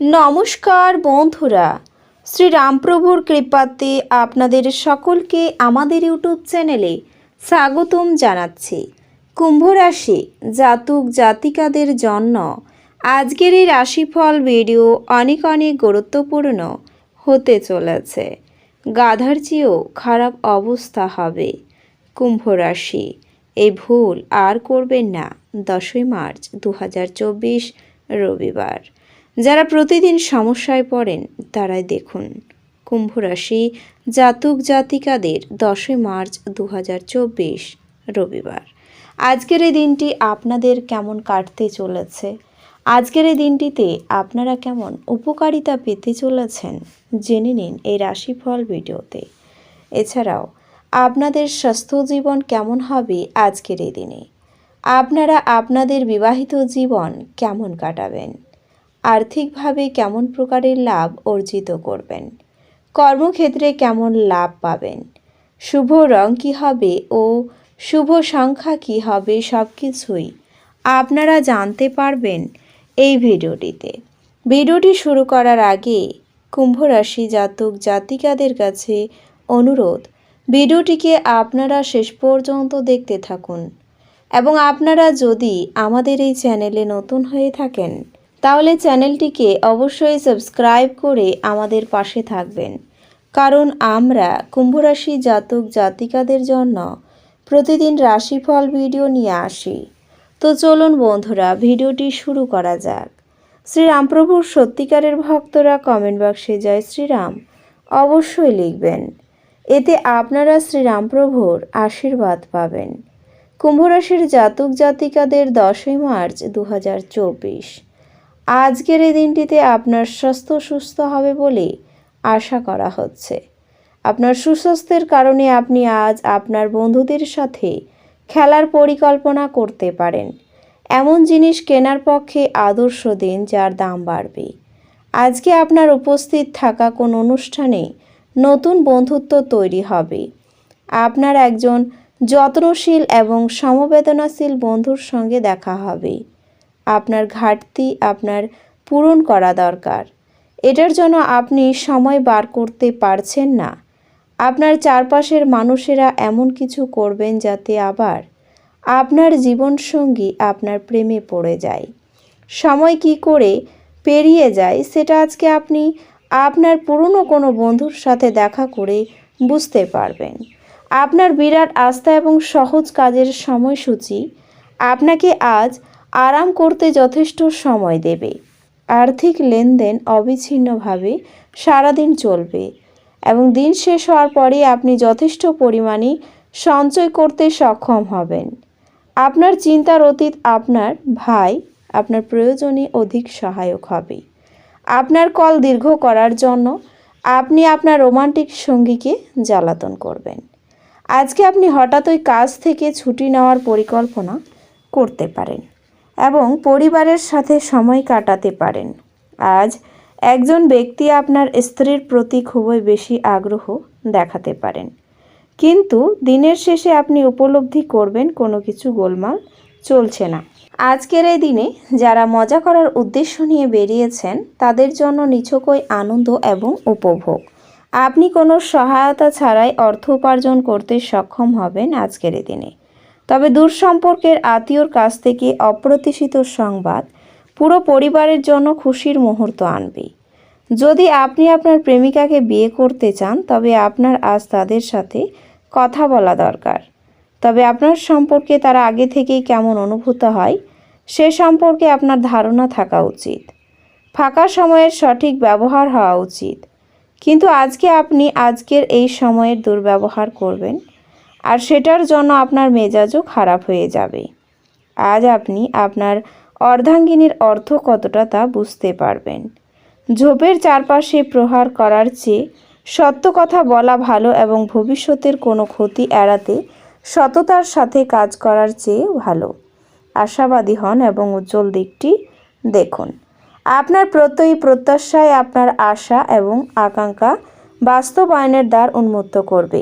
নমস্কার বন্ধুরা। শ্রী রামপ্রভুর কৃপাতে আপনাদের সকলকে আমাদের ইউটিউব চ্যানেলে স্বাগতম জানাচ্ছি। কুম্ভ রাশি জাতক জাতিকাদের জন্য আজকের এই রাশিফল ভিডিও অনেক অনেক গুরুত্বপূর্ণ হতে চলেছে। গাধার চেয়েও খারাপ অবস্থা হবে। কুম্ভ রাশি এই ভুল আর করবেন না। দশই মার্চ দু হাজার চব্বিশ রবিবার। যারা প্রতিদিন সমস্যায় পড়েন, তারাই দেখুন। কুম্ভ রাশি জাতক জাতিকাদের দশই মার্চ দু হাজার চব্বিশ, রবিবার। আজকের এই দিনটি আপনাদের কেমন কাটতে চলেছে? আজকের এই দিনটিতে আপনারা কেমন উপকারিতা পেতে চলেছেন? জেনে নিন এই রাশিফল ভিডিওতে। এছাড়াও, আপনাদের স্বাস্থ্য জীবন কেমন হবে আজকের এই দিনে? আপনারা আপনাদের বিবাহিত জীবন কেমন কাটাবেন? আর্থিকভাবে কেমন প্রকারের লাভ অর্জিত করবেন? কর্মক্ষেত্রে কেমন লাভ পাবেন? শুভ রং কী হবে ও শুভ সংখ্যা কী হবে সব কিছুই আপনারা জানতে পারবেন এই ভিডিওটিতে। ভিডিওটি শুরু করার আগে কুম্ভ রাশি জাতক জাতিকাদের কাছে অনুরোধ, ভিডিওটিকে আপনারা শেষ পর্যন্ত দেখতে থাকুন এবং আপনারা যদি আমাদের এই চ্যানেলে নতুন হয়ে থাকেন তাহলে চ্যানেলটিকে অবশ্যই সাবস্ক্রাইব করে আমাদের পাশে থাকবেন। কারণ আমরা কুম্ভরাশি জাতক জাতিকাদের জন্য প্রতিদিন রাশিফল ভিডিও নিয়ে আসি। তো চলুন বন্ধুরা, ভিডিওটি শুরু করা যাক। শ্রীরামপ্রভুর সত্যিকারের ভক্তরা কমেন্ট বক্সে জয় শ্রীরাম অবশ্যই লিখবেন। এতে আপনারা শ্রীরামপ্রভুর আশীর্বাদ পাবেন। কুম্ভরাশির জাতক জাতিকাদের দশই মার্চ দু হাজার চব্বিশ। আজকের এই দিনটিতে আপনার স্বাস্থ্য সুস্থ হবে বলে আশা করা হচ্ছে। আপনার সুস্বাস্থ্যের কারণে আপনি আজ আপনার বন্ধুদের সাথে খেলার পরিকল্পনা করতে পারেন। এমন জিনিস কেনার পক্ষে আদর্শ দিন যার দাম বাড়বে। আজকে আপনার উপস্থিত থাকা কোন অনুষ্ঠানে নতুন বন্ধুত্ব তৈরি হবে। আপনার একজন যত্নশীল এবং সমবেদনাশীল বন্ধুর সঙ্গে দেখা হবে। আপনার ঘাটতি আপনার পূরণ করা দরকার। এটার জন্য আপনি সময় বার করতে পারছেন না। আপনার চারপাশের মানুষেরা এমন কিছু করবেন যাতে আবার আপনার জীবনসঙ্গী আপনার প্রেমে পড়ে যায়। সময় কি করে পেরিয়ে যায় সেটা আজকে আপনি আপনার পুরনো কোনো বন্ধুর সাথে দেখা করে বুঝতে পারবেন। আপনার বিরাট আস্থা এবং সহজ কাজের সময়সূচি আপনাকে আজ আরাম করতে যথেষ্ট সময় দেবে। আর্থিক লেনদেন অবিচ্ছিন্নভাবে সারাদিন চলবে এবং দিন শেষ হওয়ার পরে আপনি যথেষ্ট পরিমাণে সঞ্চয় করতে সক্ষম হবেন। আপনার চিন্তার অতীত আপনার ভাই, আপনার প্রয়োজনে অধিক সহায়ক হবে। আপনার কল দীর্ঘ করার জন্য আপনি আপনার রোমান্টিক সঙ্গীকে জ্বালাতন করবেন। আজকে আপনি হঠাৎই কাজ থেকে ছুটি নেওয়ার পরিকল্পনা করতে পারেন। এবং পরিবারের সাথে সময় কাটাতে পারেন। আজ একজন ব্যক্তি আপনার স্ত্রীর প্রতি খুবই বেশি আগ্রহ দেখাতে পারেন। কিন্তু দিনের শেষে আপনি উপলব্ধি করবেন কোনো কিছু গোলমাল চলছে না। আজকের এই দিনে যারা মজা করার উদ্দেশ্য নিয়ে বেরিয়েছেন, তাদের জন্য নিছকই আনন্দ এবং উপভোগ। আপনি কোনো সহায়তা ছাড়াই অর্থ উপার্জন করতে সক্ষম হবেন আজকের দিনে। তবে দূর সম্পর্কের আত্মীয়র কাছ থেকে অপ্রত্যাশিত সংবাদ পুরো পরিবারের জন্য খুশির মুহূর্ত আনবে। যদি আপনি আপনার প্রেমিকাকে বিয়ে করতে চান, তবে আপনার আজ তাদের সাথে কথা বলা দরকার। তবে আপনার সম্পর্কে তারা আগে থেকেই কেমন অনুভূত হয়, সে সম্পর্কে আপনার ধারণা থাকা উচিত। ফাঁকা সময়ের সঠিক ব্যবহার হওয়া উচিত। কিন্তু আজকে আপনি আজকের এই সময়ের দুর্ব্যবহার করবেন আর সেটার জন্য আপনার মেজাজও খারাপ হয়ে যাবে। আজ আপনি আপনার অর্ধাঙ্গিনীর অর্থ কতটা তা বুঝতে পারবেন। ঝোপের চারপাশে প্রহার করার চেয়ে সত্য কথা বলা ভালো এবং ভবিষ্যতের কোনো ক্ষতি এড়াতে সততার সাথে কাজ করার চেয়ে ভালো। আশাবাদী হন এবং উজ্জ্বল দিকটি দেখুন। আপনার প্রত্যয়ী প্রত্যাশায় আপনার আশা এবং আকাঙ্ক্ষা বাস্তবায়নের দ্বার উন্মুক্ত করবে।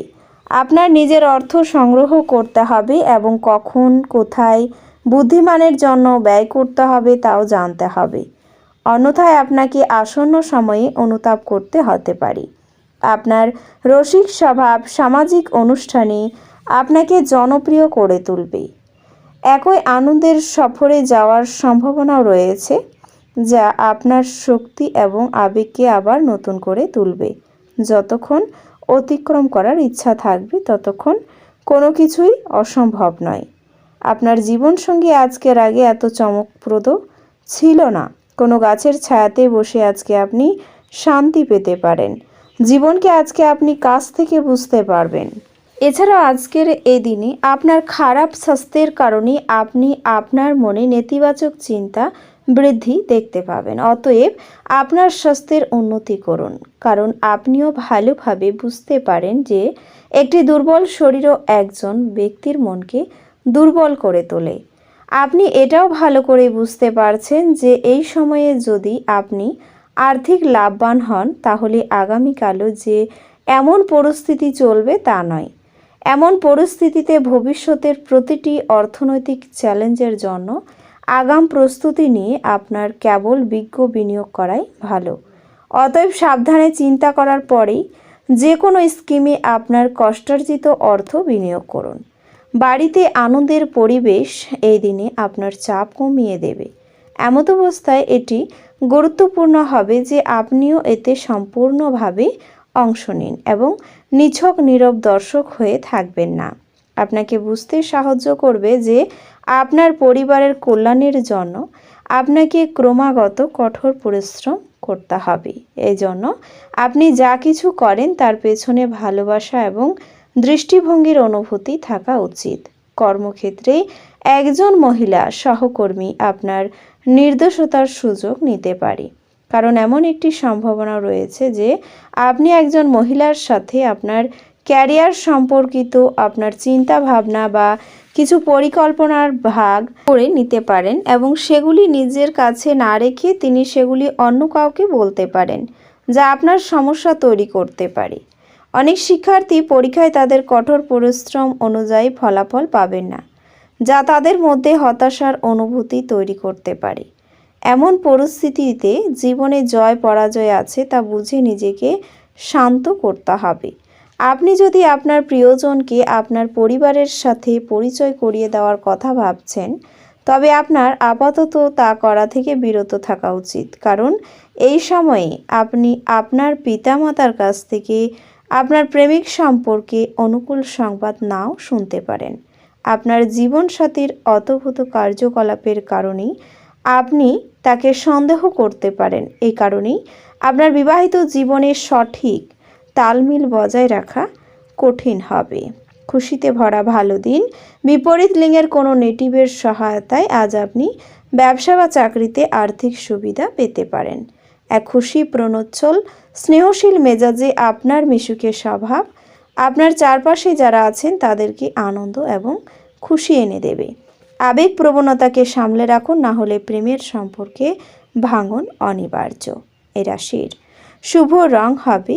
আপনার নিজের অর্থ সংগ্রহ করতে হবে এবং কখন, কোথায় বুদ্ধিমানের জন্য ব্যয় করতে হবে তাও জানতে হবে। অন্যথায় আপনাকে আসন্ন সময়ে অনুতাপ করতে হতে পারে। আপনার রসিক স্বভাব সামাজিক অনুষ্ঠানে আপনাকে জনপ্রিয় করে তুলবে। একই আনন্দের সফরে যাওয়ার সম্ভাবনাও রয়েছে, যা আপনার শক্তি এবং আবেগকে আবার নতুন করে তুলবে। যতক্ষণ অতিক্রম করার ইচ্ছা থাকবে ততক্ষণ কোনো কিছুই অসম্ভব নয়। আপনার জীবনসঙ্গী আজকের আগে এত চমকপ্রদ ছিল না। কোনো গাছের ছায়াতে বসে আজকে আপনি শান্তি পেতে পারেন। জীবনকে আজকে আপনি কাছ থেকে বুঝতে পারবেন। এছাড়া আজকের এই দিনে আপনার খারাপ স্বাস্থ্যের কারণে আপনি আপনার মনে নেতিবাচক চিন্তা বৃদ্ধি দেখতে পাবেন। অতএব আপনার স্বাস্থ্যের উন্নতি করুন। কারণ আপনিও ভালোভাবে বুঝতে পারেন যে একটি দুর্বল শরীরও একজন ব্যক্তির মনকে দুর্বল করে তোলে। আপনি এটাও ভালো করে বুঝতে পারছেন যে এই সময়ে যদি আপনি আর্থিক লাভবান হন, তাহলে আগামীকালও যে এমন পরিস্থিতি চলবে তা নয়। এমন পরিস্থিতিতে ভবিষ্যতের প্রতিটি অর্থনৈতিক চ্যালেঞ্জের জন্য আগাম প্রস্তুতি নিয়ে আপনার কেবল বিজ্ঞ বিনিয়োগ করাই ভালো। অতএব সাবধানে চিন্তা করার পরেই যে কোনো স্কিমে আপনার কষ্টার্জিত অর্থ বিনিয়োগ করুন। বাড়িতে আনন্দের পরিবেশ এই দিনে আপনার চাপ কমিয়ে দেবে। এমত অবস্থায় এটি গুরুত্বপূর্ণ হবে যে আপনিও এতে সম্পূর্ণভাবে অংশ নিন এবং নিছক নীরব দর্শক হয়ে থাকবেন না। আপনাকে বুঝতে সাহায্য করবে যে আপনার পরিবারের কল্যাণের জন্য আপনাকে ক্রমাগত কঠোর পরিশ্রম করতে হবে। এই জন্য আপনি যা কিছু করেন তার পেছনে ভালোবাসা এবং দৃষ্টিভঙ্গির অনুভূতি থাকা উচিত। কর্মক্ষেত্রে একজন মহিলা সহকর্মী আপনার নির্দোষতার সুযোগ নিতে পারে। কারণ এমন একটি সম্ভাবনা রয়েছে যে আপনি একজন মহিলার সাথে আপনার ক্যারিয়ার সম্পর্কিত আপনার চিন্তা ভাবনা বা কিছু পরিকল্পনার ভাগ করে নিতে পারেন এবং সেগুলি নিজের কাছে না রেখে তিনি সেগুলি অন্য কাউকে বলতে পারেন, যা আপনার সমস্যা তৈরি করতে পারে। অনেক শিক্ষার্থী পরীক্ষায় তাদের কঠোর পরিশ্রম অনুযায়ী ফলাফল পাবেন না, যা তাদের মধ্যে হতাশার অনুভূতি তৈরি করতে পারে। এমন পরিস্থিতিতে জীবনে জয় পরাজয় আছে তা বুঝে নিজেকে শান্ত করতে হবে। আপনি যদি আপনার প্রিয়জনকে আপনার পরিবারের সাথে পরিচয় করিয়ে দেওয়ার কথা ভাবছেন, তবে আপনার আপাতত তা করা থেকে বিরত থাকা উচিত। কারণ এই সময়ে আপনি আপনার পিতামাতার কাছ থেকে আপনার প্রেমিক সম্পর্কে অনুকূল সংবাদ নাও শুনতে পারেন। আপনার জীবনসাথীর অতভূত কার্যকলাপের কারণেই আপনি তাকে সন্দেহ করতে পারেন। এই কারণেই আপনার বিবাহিত জীবনের সঠিক তালমিল বজায় রাখা কঠিন হবে। খুশিতে ভরা ভালো দিন। বিপরীত লিঙ্গের কোনো নেটিভের সহায়তায় আজ আপনি ব্যবসা বা চাকরিতে আর্থিক সুবিধা পেতে পারেন। এক খুশি প্রণোচ্ছল, স্নেহশীল মেজাজে আপনার মিশুকের স্বভাব, আপনার চারপাশে যারা আছেন তাদেরকে আনন্দ এবং খুশি এনে দেবে। আবেগ প্রবণতাকে সামলে রাখুন, না হলে প্রেমের সম্পর্কে ভাঙন অনিবার্য। এ রাশির শুভ রং হবে